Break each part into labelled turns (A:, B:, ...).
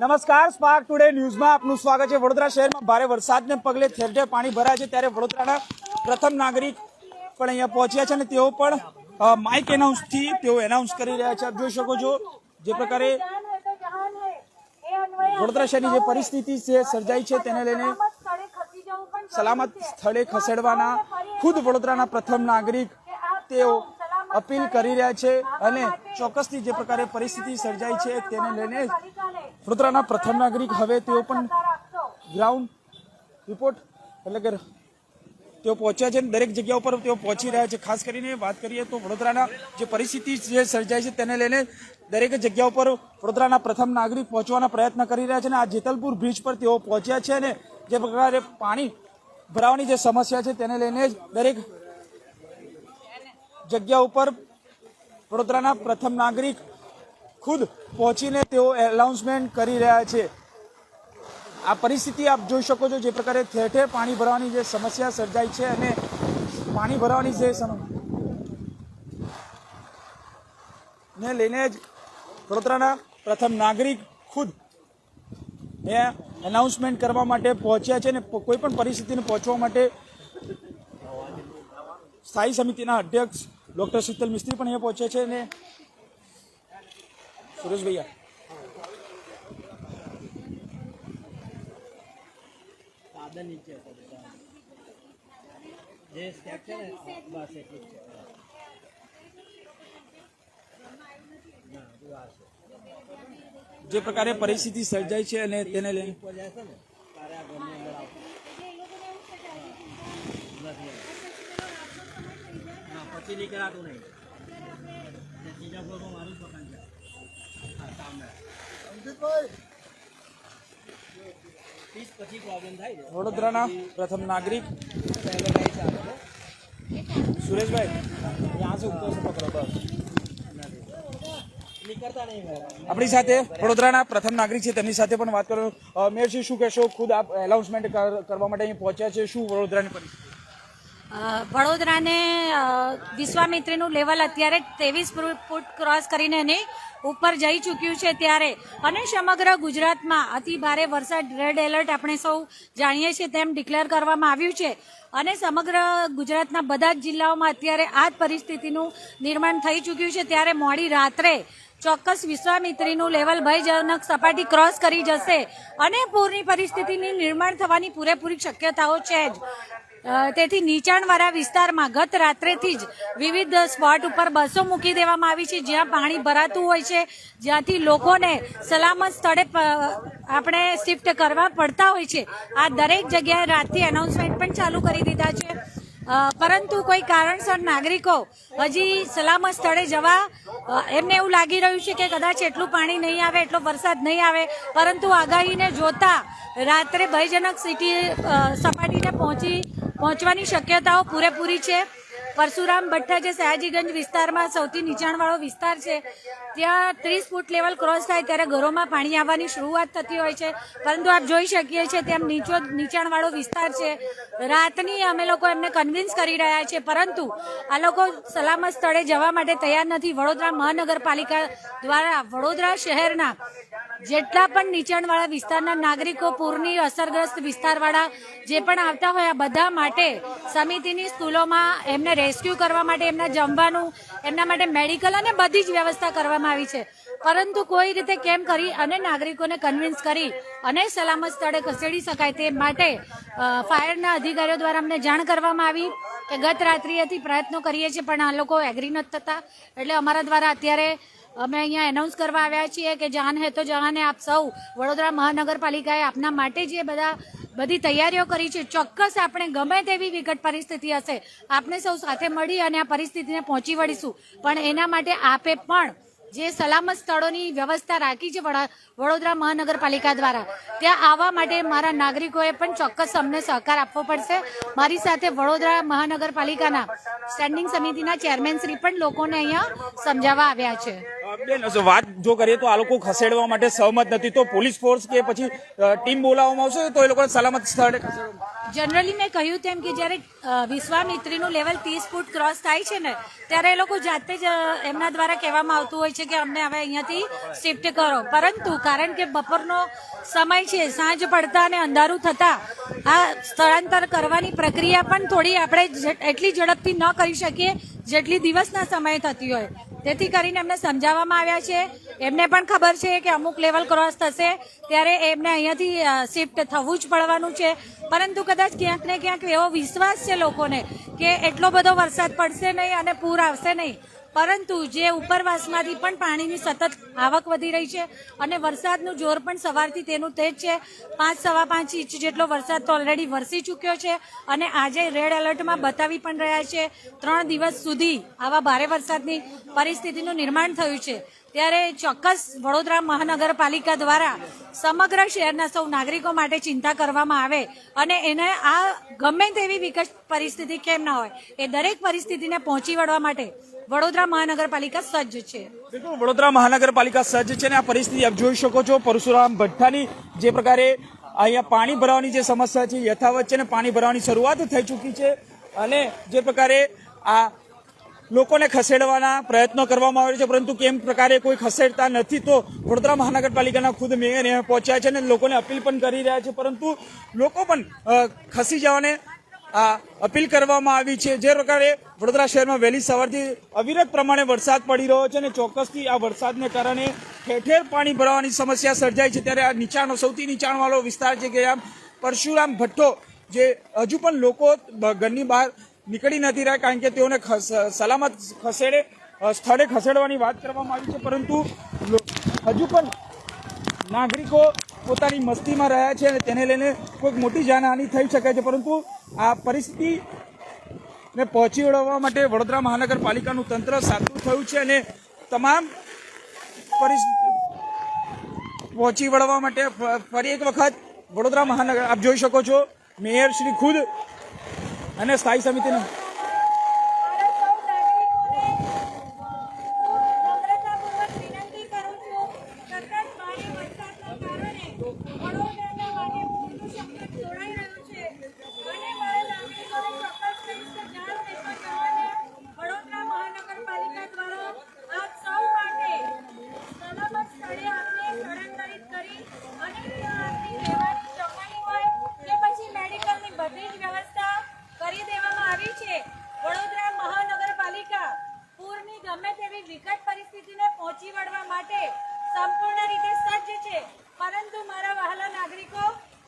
A: નમસ્કાર spark today ન્યૂઝમાં આપનું સ્વાગત છે. વડોદરા શહેરમાં ભારે વરસાદને પગલે ઠેર પાણી ભરાય છે ત્યારે વડોદરાના પ્રથમ નાગરિક પણ અહીંયા પહોંચ્યા છે અને તેઓ પણ માઇક એનાઉન્સથી તેઓ એનાઉન્સ કરી રહ્યા છે. આપ જોઈ શકો છો જે પ્રકારે વડોદરા શહેરની જે પરિસ્થિતિ છે, સર્જાઈ છે, તેને લઈને સલામત સ્થળે ખસેડવાના ખુદ વડોદરાના પ્રથમ નાગરિક તેઓ અપીલ કરી રહ્યા છે અને ચોક્કસથી જે પ્રકારે પરિસ્થિતિ સર્જાઈ છે, તેને લઈને વડોદરાના પ્રથમ નાગરિક. હવે તેઓ પણ ગ્રાઉન્ડ રિપોર્ટ એટલે કે તેઓ પહોંચ્યા છે દરેક જગ્યા ઉપર તેઓ પહોંચી રહ્યા છે. ખાસ કરીને વાત કરીએ તો વડોદરાના જે પરિસ્થિતિ જે સર્જાય છે તેને લઈને દરેક જગ્યા ઉપર વડોદરાના પ્રથમ નાગરિક પહોંચવાના પ્રયત્ન કરી રહ્યા છે અને આ જેતલપુર બ્રિજ પર તેઓ પહોંચ્યા છે અને જે પ્રકારે પાણી ભરાવાની જે સમસ્યા છે તેને લઈને દરેક જગ્યા ઉપર વડોદરાના પ્રથમ નાગરિક ખુદ પહોંચીને તેઓ એનાઉન્સમેન્ટ કરી રહ્યા છે. આ પરિસ્થિતિ આપ જોઈ શકો છો જે પ્રકારે ઠેર ઠેર પાણી ભરવાની જે સમસ્યા સર્જાઈ છે અને પાણી ભરવાની જે ને લઈને જ વડોદરાના પ્રથમ નાગરિક ખુદ એ એનાઉન્સમેન્ટ કરવા માટે પહોંચ્યા છે અને કોઈ પણ પરિસ્થિતિને પહોંચવા માટે સ્થાયી સમિતિના અધ્યક્ષ ડૉક્ટર શીતલ મિસ્ત્રી પણ અહીંયા પહોંચ્યા છે અને સુરેશ ભૈયા
B: સાદા નીચે હતો બધા. જે સ્ટેપ છે ને બસ એટલું જ છે ના તું આ છે
A: જે પ્રકારે પરિસ્થિતિ સર્જાઈ છે અને તેને લઈને
B: ઉપર જાય છે ને તારે આ ઘરની અંદર આવશે નથી હા પછી નીકળાતું નહીં ને ત્રીજા ફ્લોરમાં મારું જ મકાન છે
A: વડોદરાના પ્રથમ નાગરિક. સુરેશભાઈ
B: ત્યાં શું પકડો
A: આપણી સાથે વડોદરાના પ્રથમ નાગરિક છે, તેમની સાથે પણ વાત કરો. મેયરશ્રી શું કહેશો? ખુદ આપ એનાઉન્સમેન્ટ કરવા માટે અહીં પહોંચ્યા છે. શું વડોદરાની પરિસ્થિતિ?
C: વડોદરાને વિશ્વામિત્રીનું લેવલ અત્યારે ત્રેવીસ ફૂટ ક્રોસ કરીને નહીં ઉપર જઈ ચૂક્યું છે ત્યારે. અને સમગ્ર ગુજરાતમાં અતિ ભારે વરસાદ રેડ એલર્ટ આપણે સૌ જાણીએ છીએ તેમ ડિક્લેર કરવામાં આવ્યું છે. અને સમગ્ર ગુજરાતના બધા જ જિલ્લાઓમાં અત્યારે આ જ પરિસ્થિતિનું નિર્માણ થઈ ચૂક્યું છે ત્યારે મોડી રાત્રે ચોક્કસ વિશ્વામિત્રીનું લેવલ ભયજનક સપાટી ક્રોસ કરી જશે. અને પૂરની પરિસ્થિતિની નિર્માણ થવાની પૂરેપૂરી શક્યતાઓ છે જ. તેથી નીચાણવાળા વિસ્તારમાં ગત રાત્રેથી જ વિવિધ સ્પોટ ઉપર બસો મૂકી દેવામાં આવી છે. જ્યાં પાણી ભરાતું હોય છે, જ્યાંથી લોકોને સલામત સ્થળે આપણે શિફ્ટ કરવા પડતા હોય છે. આ દરેક જગ્યાએ રાતથી એનાઉન્સમેન્ટ પણ ચાલુ કરી દીધા છે. પરંતુ કોઈ કારણસર નાગરિકો હજી સલામત સ્થળે જવા એમને એવું લાગી રહ્યું છે કે કદાચ એટલું પાણી નહીં આવે, એટલો વરસાદ નહીં આવે. પરંતુ આગાહીને જોતા રાત્રે ભયજનક સિટી સપાટીને પહોંચી પહોંચવાની શક્યતાઓ પૂરેપૂરી છે. પરશુરામ ભઠ્ઠા જે સયાજીગંજ વિસ્તારમાં સૌથી નીચાણવાળો વિસ્તાર છે, ત્યાં ત્રીસ ફૂટ લેવલ ક્રોસ થાય ત્યારે ઘરોમાં પાણી આવવાની શરૂઆત થતી હોય છે. પરંતુ આપ જોઈ શકીએ છીએ તેમ નીચો નીચાણવાળો વિસ્તાર છે. રાતની અમે લોકો એમને કન્વિન્સ કરી રહ્યા છે પરંતુ આ લોકો સલામત સ્થળે જવા માટે તૈયાર નથી. વડોદરા મહાનગરપાલિકા દ્વારા વડોદરા શહેરના જેટલા પણ નીચાણવાળા વિસ્તારના નાગરિકો પૂરની અસરગ્રસ્ત વિસ્તારવાળા જે પણ આવતા હોય, આ બધા માટે સમિતિની સ્કૂલોમાં એમને રેસ્ક્યુ કરવા માટે એમના જમવાનું, એમના માટે મેડિકલ અને બધી જ વ્યવસ્થા કરવામાં આવી છે. પરંતુ કોઈ રીતે કેમ કરી અને નાગરિકોને કન્વિન્સ કરી અને સલામત સ્થળે ખસેડી શકાય તે માટે ફાયરના અધિકારીઓ દ્વારા અમને જાણ કરવામાં આવી કે ગત રાત્રિએથી પ્રયત્નો કરીએ છીએ, પણ આ લોકો એગ્રી નથી થતા. એટલે અમારા દ્વારા અત્યારે અમે અહીંયા એનાઉન્સ કરવા આવ્યા છીએ કે જાન હે તો જહાને આપ સૌ વડોદરા મહાનગરપાલિકાએ આપના માટે જે બધા, બધી તૈયારીઓ કરી છે, ચોક્કસ આપણે ગમે તેવી વિકટ પરિસ્થિતિ હશે આપણે સૌ સાથે મળી અને આ પરિસ્થિતિને પહોંચી વળીશું. પણ એના માટે આપે પણ જે સલામત સ્થળોની વ્યવસ્થા રાખી છે વડા- વડોદરા મહાનગરપાલિકા દ્વારા. ત્યાં આવવા માટે મારા નાગરિકોએ પણ ચોક્કસ અમને સહકાર આપવો પડશે. મારી સાથે વડોદરા મહાનગરપાલિકાના સ્ટેન્ડિંગ સમિતિના ચેરમેન શ્રી પણ લોકોને અહીંયા સમજાવવા આવ્યા છે.
A: વાત જો કરીએ તો આ લોકો ખસેડવા માટે સહમત નથી. તો પોલીસ ફોર્સ કે પછી ટીમ બોલાવવામાં આવશે તો એ લોકોને સલામત સ્થળે
C: જનરલી મેં કહ્યું તેમ કે જ્યારે વિશ્વામિત્રીનું લેવલ ત્રીસ ફૂટ ક્રોસ થાય છે ને, ત્યારે એ લોકો જાતે જ એમના દ્વારા કહેવામાં આવતું હોય છે કે અમને હવે અહીંયાથી શિફ્ટ કરો. પરંતુ કારણ કે બપોરનો સમય છે, સાંજ પડતા અને અંધારું થતા, આ સ્થળાંતર કરવાની પ્રક્રિયા પણ થોડી આપણે એટલી ઝડપથી ન કરી શકીએ જેટલી દિવસના સમયે થતી હોય. તેથી કરીને એમને સમજાવવામાં આવ્યા છે. એમને પણ ખબર છે કે અમુક લેવલ ક્રોસ થશે, ત્યારે એમને અહીંયાથી શિફ્ટ થવું જ પડવાનું છે. પરંતુ કદાચ ક્યાંક ને ક્યાંક એવો વિશ્વાસ છે લોકોને કે એટલો બધો વરસાદ પડશે નહીં અને પૂર આવશે નહીં. પરંતુ જે ઉપરવાસમાંથી પણ પાણીની સતત આવક વધી રહી છે અને વરસાદનું જોર પણ સવારથી તેનું તેજ છે. પાંચ સવા પાંચ ઇંચ જેટલો વરસાદ તો ઓલરેડી વરસી ચૂક્યો છે અને આજે રેડ એલર્ટમાં બતાવી પણ રહ્યા છે. ત્રણ દિવસ સુધી આવા ભારે વરસાદની પરિસ્થિતિનું નિર્માણ થયું છે. ત્યારે ચોક્કસ વડોદરા મહાનગરપાલિકા દ્વારા સમગ્ર શહેરના સૌ નાગરિકો માટે ચિંતા કરવામાં આવે અને એને આ ગમે તેવી વિકટ પરિસ્થિતિ કેમ ના હોય, એ દરેક પરિસ્થિતિને પહોંચી વળવા માટે વડોદરા મહાનગરપાલિકા સજ્જ છે.
A: બિલકુલ, વડોદરા મહાનગરપાલિકા સજ્જ છે અને આ પરિસ્થિતિ આપ જોઈ શકો છો. પરશુરામ ભઠ્ઠાની જે પ્રકારે અહીંયા પાણી ભરાવાની જે સમસ્યા છે, યથાવત છે ને પાણી ભરાવાની શરૂઆત થઈ ચૂકી છે અને જે પ્રકારે આ લોકોને ખસેડવાના પ્રયત્નો કરવામાં આવે છે, પરંતુ કેમ પ્રકારે કોઈ ખસેડતા નથી તો વડોદરા મહાનગરપાલિકાના ખુદ મેયર પહોંચ્યા છે અને લોકોને અપીલ પણ કરી રહ્યા છે, પરંતુ લોકો પણ ખસી જવાને આ અપીલ કરવામાં આવી છે. જે પ્રકારે વડોદરા શહેરમાં વહેલી સવારથી અવિરત પ્રમાણે વરસાદ પડી રહ્યો છે અને ચોક્કસથી આ વરસાદને કારણે ઠેર પાણી ભરાવાની સમસ્યા સર્જાઈ છે. ત્યારે આ નીચાણો, સૌથી નીચાણવાળો વિસ્તાર છે કે આમ પરશુરામ ભઠ્ઠો જે હજુ પણ લોકો ઘરની બહાર નીકળી નથી રહ્યા કારણ કે તેઓને સલામત ખસેડે સ્થળે ખસેડવાની વાત કરવામાં આવી છે, પરંતુ હજુ પણ નાગરિકો પોતાની મસ્તીમાં રહ્યા છે અને તેને લઈને કોઈક મોટી જાનહાનિ થઈ શકે છે, પરંતુ આ પરિસ્થિતિ ને પહોંચી વળવા માટે વડોદરા મહાનગરપાલિકાનું તંત્ર સાચું થયું છે અને તમામ પહોંચી વળવા માટે ફરી એક વખત વડોદરા મહાનગર, આપ જોઈ શકો છો, મેયર શ્રી ખુદ અને સ્થાયી સમિતિના
C: નમ્રતાપૂર્વક વિનંતી કરું છું સતત ભારે વરસાદના કારણે વડોદરાના માટે પૂરનું સંકટ જોડાઈ રહ્યું છે અને મારા નાગરિકોને ચોક્કસ કહીશ કે જાણ રહેશો જવાને વડોદરા મહાનગરપાલિકા દ્વારા આપ સૌ માટે સલામત સ્થળે આપને સ્થળાંતરિત કરી અને ત્યાં આપની રહેવાની ચોકડી હોય કે પછી મેડિકલની બધી જ વ્યવસ્થા કરી દેવામાં આવી છે વડોદરા મહાનગરપાલિકા પૂરની ગમે તેવી વિકટ પરિસ્થિતિને પહોંચી વળવા માટે સંપૂર્ણ રીતે સજ્જ છે પરંતુ મારા વહાલા નાગરિકો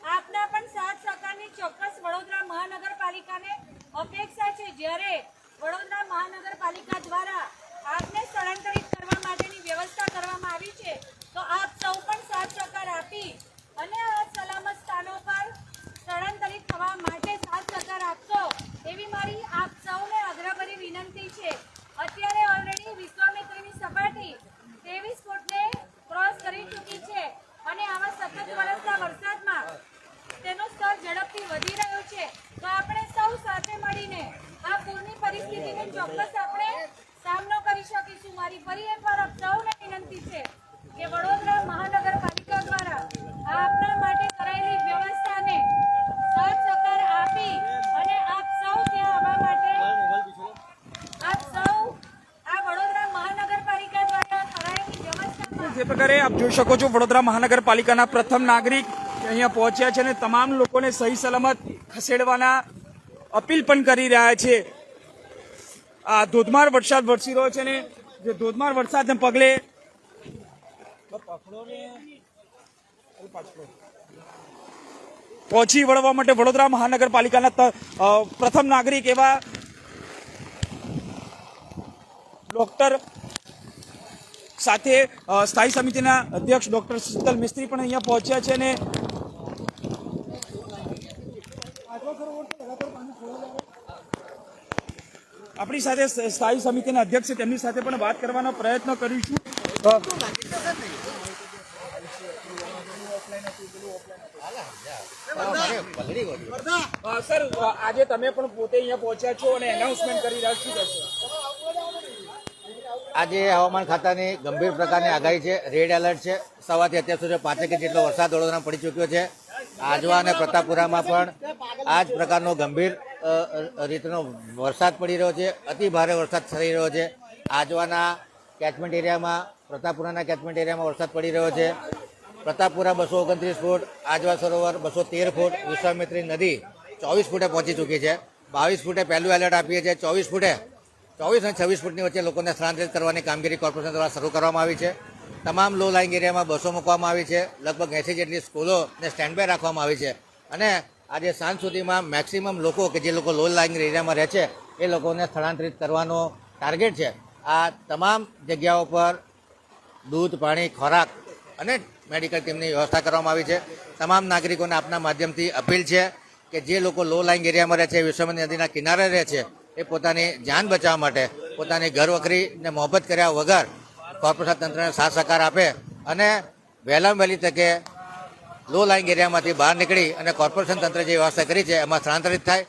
C: આપના પણ સાથ સહકારની ચોક્કસ વડોદરા મહાનગરપાલિકાને અપેક્ષા જ્યારે વડોદરા મહાનગરપાલિકા દ્વારા આપને સ્થળાંતરિત કરવા માટેની વ્યવસ્થા કરવામાં આવી છે, તો આપ સૌ પણ સાથ સહકાર આપી અને આ સલામત સ્થાનો પર સ્થળાંતરિત થવા માટે સાથ સહકાર આપશો, એવી મારી આપ સૌને આગ્રહભરી વિનંતી છે. અત્યારે ઓલરેડી વિશ્વામિત્રીની સપાટી ત્રેવીસ ફૂટને ક્રોસ કરી ચૂકી છે અને આવા સતત વરસના વરસાદમાં તેનું સ્તર ઝડપથી વધી રહ્યું છે તો આપણે સૌ સાથે મળીને આ પૂરની પરિસ્થિતિને ચોક્કસ આપણે સામનો કરી શકીશું મારી ફરી એકવાર આપ સૌને વિનંતી છે કે વડોદરા મહાનગરપાલિકા દ્વારા આપના માટે કરાયેલી વ્યવસ્થાને સાથ સહકાર આપી અને આપ સૌ ત્યાં આવવા માટે આપ સૌ આ વડોદરા મહાનગરપાલિકા દ્વારા કરાયેલી વ્યવસ્થામાં
A: જે પ્રકારે આપ જોઈ શકો છો વડોદરા મહાનગરપાલિકાના પ્રથમ નાગરિક અહીંયા પહોંચ્યા છે અને તમામ લોકોને સહી સલામત ખસેડવાના અપીલ પણ કરી રહ્યા છે. આ ધોધમાર વરસાદ વરસી રહ્યો છે અને જે ધોધમાર વરસાદને પગલે પહોંચી વળવા માટે વડોદરા મહાનગરપાલિકાના પ્રથમ નાગરિક એવા ડોક્ટર સાથે સ્થાયી સમિતિના અધ્યક્ષ ડોક્ટર શીતલ મિસ્ત્રી પણ અહીંયા પહોંચ્યા છે અને આપણી સાથે સ્થાયી સમિતિના અધ્યક્ષ તેમની સાથે પણ વાત કરવાનો પ્રયત્ન કરીશું. સર, આજે તમે પણ પોતે અહીંયા પહોંચ્યા છો અને એનાઉન્સમેન્ટ કરી રહ્યા છો. શું કહેશો
D: આજે હવામાન ખાતાની ગંભીર પ્રકારની આગાહી છે. રેડ એલર્ટ છે. સવારથી અત્યાર સુધી પાંચેક ઇંચ જેટલો વરસાદ વડોદરામાં પડી ચૂક્યો છે. આજવા અને પ્રતાપપુરામાં પણ આ જ પ્રકારનો ગંભીર રીતનો વરસાદ પડી રહ્યો છે. અતિ ભારે વરસાદ થઈ રહ્યો છે. આજવાના કેચમેન્ટ એરિયામાં, પ્રતાપપુરાના કેચમેન્ટ એરિયામાં વરસાદ પડી રહ્યો છે. પ્રતાપપુરા બસો ઓગણત્રીસ ફૂટ, આજવા સરોવર બસો તેર ફૂટ, વિશ્વામિત્રી નદી ચોવીસ ફૂટે પહોંચી ચૂકી છે. બાવીસ ફૂટે પહેલું એલર્ટ આપીએ છીએ. ચોવીસ ફૂટે ચોવીસ અને છવ્વીસ ફૂટની વચ્ચે લોકોને સ્થળાંતરિત કરવાની કામગીરી કોર્પોરેશન દ્વારા શરૂ કરવામાં આવી છે. તમામ લો લાઇંગ એરિયામાં બસો મૂકવામાં આવી છે. લગભગ એંસી જેટલી સ્કૂલોને સ્ટેન્ડ બાય રાખવામાં આવી છે. અને આજે સાંજ સુધીમાં મેક્સિમમ લોકો કે જે લોકો લો લાઇંગ એરિયામાં રહે છે, એ લોકોને સ્થળાંતરિત કરવાનો ટાર્ગેટ છે. આ તમામ જગ્યાઓ પર દૂધ, પાણી, ખોરાક અને મેડિકલ ટીમની વ્યવસ્થા કરવામાં આવી છે. તમામ નાગરિકોને આપના માધ્યમથી અપીલ છે કે જે લોકો લો લાઇંગ એરિયામાં રહે છે વિશ્વમંદી નદીના કિનારે રહે છે એ પોતાની જાન બચાવવા માટે, પોતાની ઘર વખરીને મોહબ્બત કર્યા વગર કોર્પોરેશન તંત્રને સાથ સહકાર આપે અને વહેલામાં વહેલી તકે લો લાઇંગ એરિયામાંથી બહાર નીકળી અને કોર્પોરેશન તંત્ર જે વ્યવસ્થા કરી છે એમાં સ્થળાંતરિત થાય.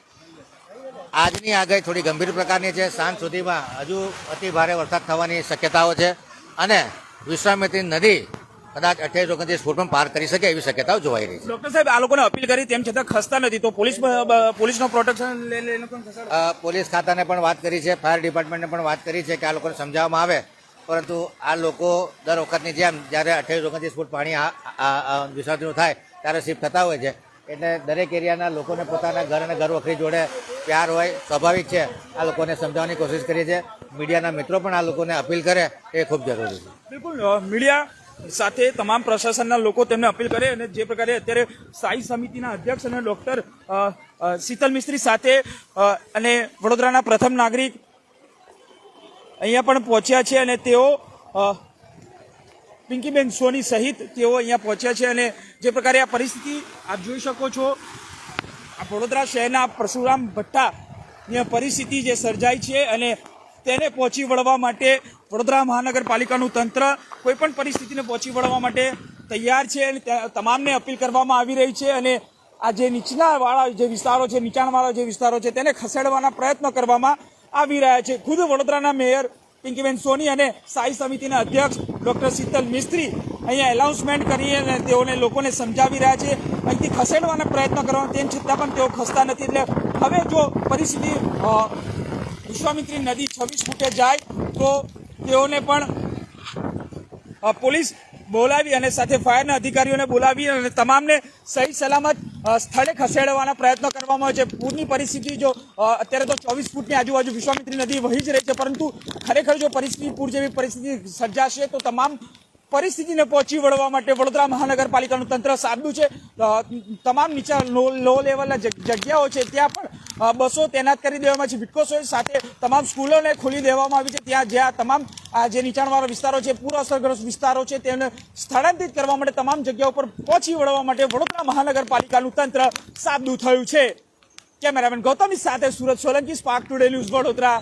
D: આજની આગાહી થોડી ગંભીર પ્રકારની છે. સાંજ સુધીમાં હજુ અતિ ભારે વરસાદ થવાની શક્યતાઓ છે અને વિશ્વામિત્રી નદી કદાચ અઠ્યાવીસ ઓગણત્રીસ ફૂટ પણ પાર કરી શકે એવી શક્યતાઓ જોવાઈ રહી છે.
A: ડોક્ટર સાહેબ આ લોકોને અપીલ કરી તેમ છતાં ખસતા નથી. તો પોલીસ પોલીસનો પ્રોટેક્શન
D: પોલીસ ખાતાને પણ વાત કરી છે ફાયર ડિપાર્ટમેન્ટને પણ વાત કરી છે કે આ લોકોને સમજાવવામાં આવે. પરંતુ આ લોકો દર વખતની જેમ જ્યારે અઠ્યાવીસ ઓગણત્રીસ ફૂટ પાણી વિસર્જન થાય ત્યારે શિફ્ટ થતા હોય છે. એટલે દરેક એરિયાના લોકોને પોતાના ઘર અને ઘર વખરી જોડે પ્યાર હોય સ્વાભાવિક છે. આ લોકોને સમજાવવાની કોશિશ કરીએ છીએ. મીડિયાના મિત્રો પણ આ લોકોને અપીલ કરે એ ખૂબ જરૂરી છે.
A: બિલકુલ મીડિયા સાથે તમામ પ્રશાસનના લોકો તેમને અપીલ કરે અને જે પ્રકારે અત્યારે સ્થાયી સમિતિના અધ્યક્ષ અને ડોક્ટર શીતલ મિસ્ત્રી સાથે અને વડોદરાના પ્રથમ નાગરિક અહીંયા પણ પહોંચ્યા છે અને તેઓ પિંકીબેન સોની સહિત તેઓ અહીંયા પહોંચ્યા છે અને જે પ્રકારે આ પરિસ્થિતિ આપ જોઈ શકો છો, આ વડોદરા શહેરના પરશુરામ ભટ્ટાની પરિસ્થિતિ જે સર્જાઈ છે અને તેને પહોંચી વળવા માટે વડોદરા મહાનગરપાલિકાનું તંત્ર કોઈ પણ પરિસ્થિતિને પહોંચી વળવા માટે તૈયાર છે અને તમામને અપીલ કરવામાં આવી રહી છે અને આ જે નીચલા વાળા જે વિસ્તારો છે, નીચાણવાળા જે વિસ્તારો છે, તેને ખસેડવાના પ્રયત્નો કરવામાં આવી રહ્યા છે. ખુદ વડોદરાના મેયર પિંકીબેન સોની અને સ્થાયી સમિતિના અધ્યક્ષ ડૉક્ટર શીતલ મિસ્ત્રી અહીંયા એનાઉન્સમેન્ટ કરી અને તેઓને લોકોને સમજાવી રહ્યા છે. અહીંથી ખસેડવાના પ્રયત્ન કરવાનો તેમ છતાં પણ તેઓ ખસતા નથી. એટલે હવે જો પરિસ્થિતિ વિશ્વામિત્રી નદી છવ્વીસ ફૂટે જાય તો તેઓને પણ પોલીસ બોલાવી અને સાથે ફાયરના અધિકારીઓને બોલાવી અને તમામને સહી સલામત સ્થળે ખસેડવાના પ્રયત્નો કરવામાં આવે છે. પૂરની પરિસ્થિતિ જો અત્યારે તો ચોવીસ ફૂટની આજુબાજુ વિશ્વામિત્રી નદી વહી જ રહી છે, પરંતુ ખરેખર જો પરિસ્થિતિ પૂર જેવી પરિસ્થિતિ સર્જાશે તો તમામ પરિસ્થિતિને પહોંચી વળવા માટે વડોદરા મહાનગરપાલિકાનું તંત્ર સાબદું છે. તમામ નીચા લો લેવલના જગ્યાઓ છે, ત્યાં પણ બસો તૈનાત કરી દેવામાં છે. વિટકોસો સાથે તમામ સ્કૂલોને ખોલી દેવામાં આવી છે. ત્યાં જ્યાં તમામ, આ જે નીચાણવાળા વિસ્તારો છે, પૂર અસરગ્રસ્ત વિસ્તારો છે તેને સ્થળાંતરિત કરવા માટે તમામ જગ્યાઓ પર પહોંચી વળવા માટે વડોદરા મહાનગરપાલિકાનું તંત્ર સાબદું થયું છે. કેમેરામેન ગૌતમની સાથે Surat Solanki, spark today news Vadodara.